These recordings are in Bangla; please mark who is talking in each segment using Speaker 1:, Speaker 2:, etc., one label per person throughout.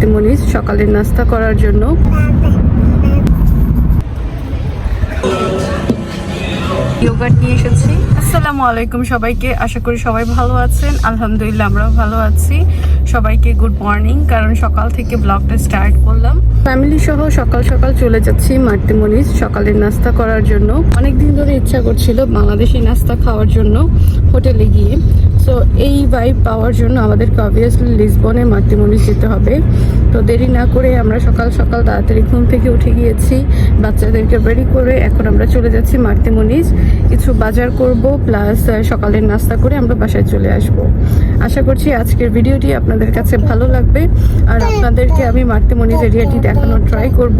Speaker 1: মার্তিমনিজ সকালের নাস্তা করার জন্য। ইয়োগাট নিয়ে এসেছি। আসসালামু আলাইকুম সবাইকে আশা করি সবাই ভালো আছেন। আলহামদুলিল্লাহ আমরাও ভালো আছি। সবাইকে গুড মর্নিং কারণ সকাল থেকে ব্লগটা স্টার্ট করলাম। ফ্যামিলি সহ সকাল সকাল চলে যাচ্ছি মার্তিমনিজ সকালের নাস্তা করার জন্য। অনেক দিন ধরে ইচ্ছা করছিল বাংলাদেশি নাস্তা খাওয়ার জন্য হোটেলে গিয়ে। ভাইব পাওয়ার জন্য আমাদেরকে অবভিয়াসলি লিসবনে মার্তিমনিজ যেতে হবে। তো দেরি না করে আমরা সকাল সকাল তাড়াতাড়ি ঘুম থেকে উঠে গিয়েছি। বাচ্চাদেরকে রেডি করে এখন আমরা চলে যাচ্ছি মার্তিমনিজ কিছু বাজার করব প্লাস সকালের নাস্তা করে আমরা বাসায় চলে আসব। আশা করছি আজকের ভিডিওটি আপনাদের কাছে ভালো লাগবে। আর আপনাদেরকে আমি মার্তিমনিজ এরিয়াটি দেখানোর ট্রাই করব।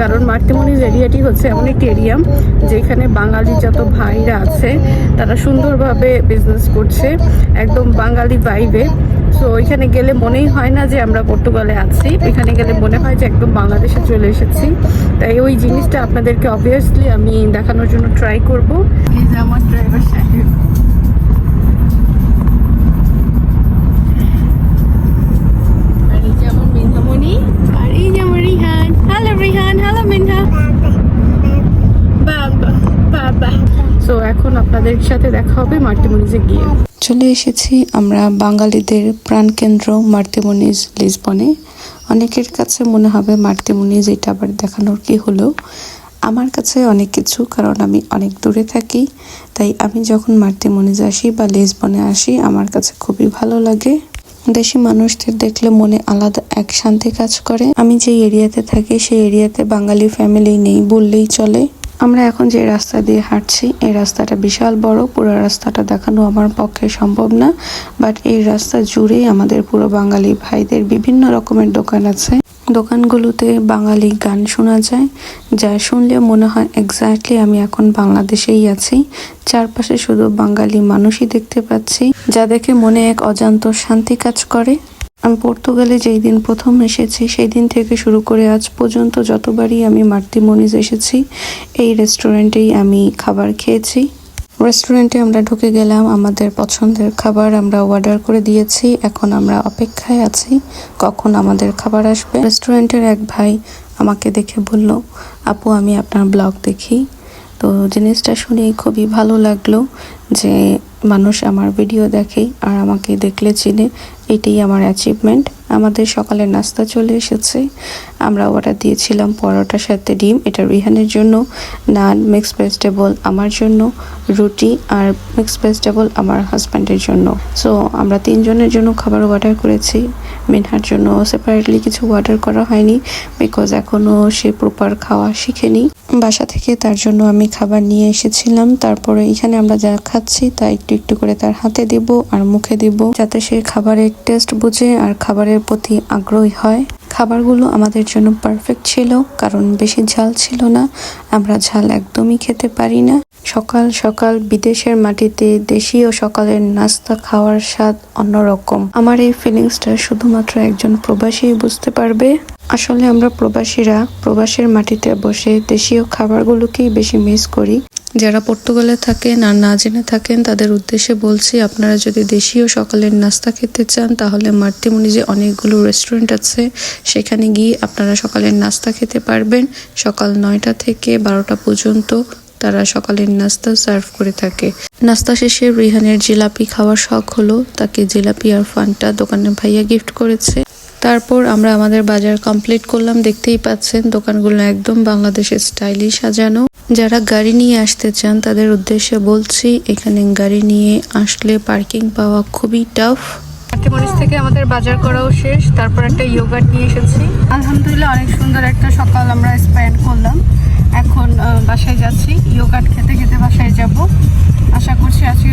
Speaker 1: কারণ মার্তিমনিজ এরিয়াটি হচ্ছে এমন একটি এরিয়া যেখানে বাঙালি যত ভাইরা আছে, তারা সুন্দরভাবে বিজনেস করছে। একদম বাঙালি ভাইবে। সো ওইখানে গেলে মনেই হয় না যে আমরা পর্তুগালে আছি। এখানে গেলে মনে হয় যে একদম বাংলাদেশে চলে এসেছি। তাই ওই জিনিসটা আপনাদেরকে অবভিয়াসলি আমি দেখানোর জন্য ট্রাই করব। এই যে আমার ড্রাইভার সাহেব সো এখন আপনাদের সাথে দেখা হবে মার্টিমনিজে গিয়ে। চলে এসেছি আমরা বাঙালিদের প্রাণকেন্দ্র মার্তিমনিজ লিসবনে। অনেকের কাছে মনে হবে মার্তিমনিজ এটা আবার দেখানোর কি হলো। আমার কাছে অনেক কিছু, কারণ আমি অনেক দূরে থাকি, তাই আমি যখন মার্তিমনিজ আসি বা লিসবনে আসি, আমার কাছে খুবই ভালো লাগে। দেশি মানুষদের দেখলে মনে আলাদা এক শান্তি কাজ করে। আমি যে এরিয়াতে থাকি, সেই এরিয়াতে বাঙালি ফ্যামিলি নেই বললেই চলে। আমরা এখন যে রাস্তা দিয়ে হাঁটছি, এই রাস্তাটা বিশাল বড়। পুরো রাস্তাটা দেখানো আমার পক্ষে সম্ভব না বাট এই রাস্তা জুড়েই আমাদের পুরো বাঙালি ভাইদের বিভিন্ন রকমের দোকান আছে। দোকানগুলোতে বাঙালি গান শোনা যায়, যা শুনলে মনে হয় এক্স্যাক্টলি আমি এখন বাংলাদেশেই আছি। চারপাশে শুধু বাঙালি মানুষই দেখতে পাচ্ছি, যা দেখে মনে এক অজান্ত শান্তি কাজ করে। আমি পর্তুগালে যেই দিন প্রথম এসেছি, সেই দিন থেকে শুরু করে আজ পর্যন্ত যতবারই আমি মার্তিমনিজ এসেছি, এই রেস্টুরেন্টেই আমি খাবার খেয়েছি। রেস্টুরেন্টে আমরা ঢুকে গেলাম, আমাদের পছন্দের খাবার আমরা অর্ডার করে দিয়েছি, এখন আমরা অপেক্ষায় আছি, কখন আমাদের খাবার আসবে। রেস্টুরেন্টের এক ভাই আমাকে দেখে বলল, আপু, আমি আপনার ব্লগ দেখি। তো জিনিসটা শুনে খুবই ভালো লাগল যে মানুষ আমার ভিডিও দেখে আর আমাকে দেখলে চিনে। এটাই আমার অ্যাচিভমেন্ট আমাদের সকালের নাস্তা চলে এসেছে। আমরা অর্ডার দিয়েছিলাম পরোটার সাথে ডিম। এটা রিহানের জন্য, নান মিক্স ভেজিটেবল আমার জন্য, রুটি আর মিক্স ভেজিটেবল আমার হাজব্যান্ডের জন্য। সো আমরা তিনজনের জন্য খাবার অর্ডার করেছি। মিনহার জন্য সেপারেটলি কিছু অর্ডার করা হয়নি বিকজ এখনও সে প্রপার খাওয়া শিখেনি। বাসা থেকে তার জন্য আমি খাবার নিয়ে এসেছিলাম। তারপরে এখানে আমরা যা খাচ্ছি তা একটু একটু করে তার হাতে দিব আর মুখে দিব যাতে সে খাবারের টেস্ট বুঝে আর খাবারের প্রতি আগ্রহী হয়। খাবারগুলো আমাদের জন্য পারফেক্ট ছিল, কারণ বেশি ঝাল ছিল না। আমরা ঝাল একদমই খেতে পারি না। সকাল সকাল বিদেশের মাটিতে দেশীয় সকালের নাস্তা খাওয়ার স্বাদ অন্যরকম। আমার এই ফিলিংসটা শুধুমাত্র একজন প্রবাসী বুঝতে পারবে। আসলে আমরা প্রবাসীরা প্রবাসের মাটিতে বসে দেশীয় খাবারগুলোকেই বেশি মিস করি। যারা পর্তুগালে থাকেন আর না জেনে থাকেন, তাদের উদ্দেশ্যে বলছি, আপনারা যদি দেশীয় সকালের নাস্তা খেতে চান, তাহলে মার্তিমনিজে অনেকগুলো রেস্টুরেন্ট আছে, সেখানে গিয়ে আপনারা সকালের নাস্তা খেতে পারবেন। সকাল নয়টা থেকে বারোটা পর্যন্ত তারা সকালের নাস্তা সার্ভ করে থাকে। নাস্তা শেষে রিহানের জিলাপি খাওয়ার শখ হলো, তাকে জিলাপি আর ফানটা দোকানের ভাইয়া গিফট করেছে। তারপর আমরা আমাদের বাজার কমপ্লিট করলাম। দেখতেই পাচ্ছেন, দোকানগুলো একদম বাংলাদেশের স্টাইলিশ সাজানো। যারা গাড়ি নিয়ে আসতে চান, তাদের উদ্দেশ্যে বলছি, এখানে গাড়ি নিয়ে আসলে পার্কিং পাওয়া খুবই টাফ মার্টিমনিস থেকে আমাদের বাজার করাও শেষ, তারপর একটা ইয়োগাট নিয়ে এসেছি। আলহামদুলিল্লাহ, অনেক সুন্দর একটা সকাল আমরা স্পেন্ড করলাম। এখন বাসায় যাচ্ছি। ইয়োগাট খেতে খেতে বাসায় যাব। আশা করছি আজকে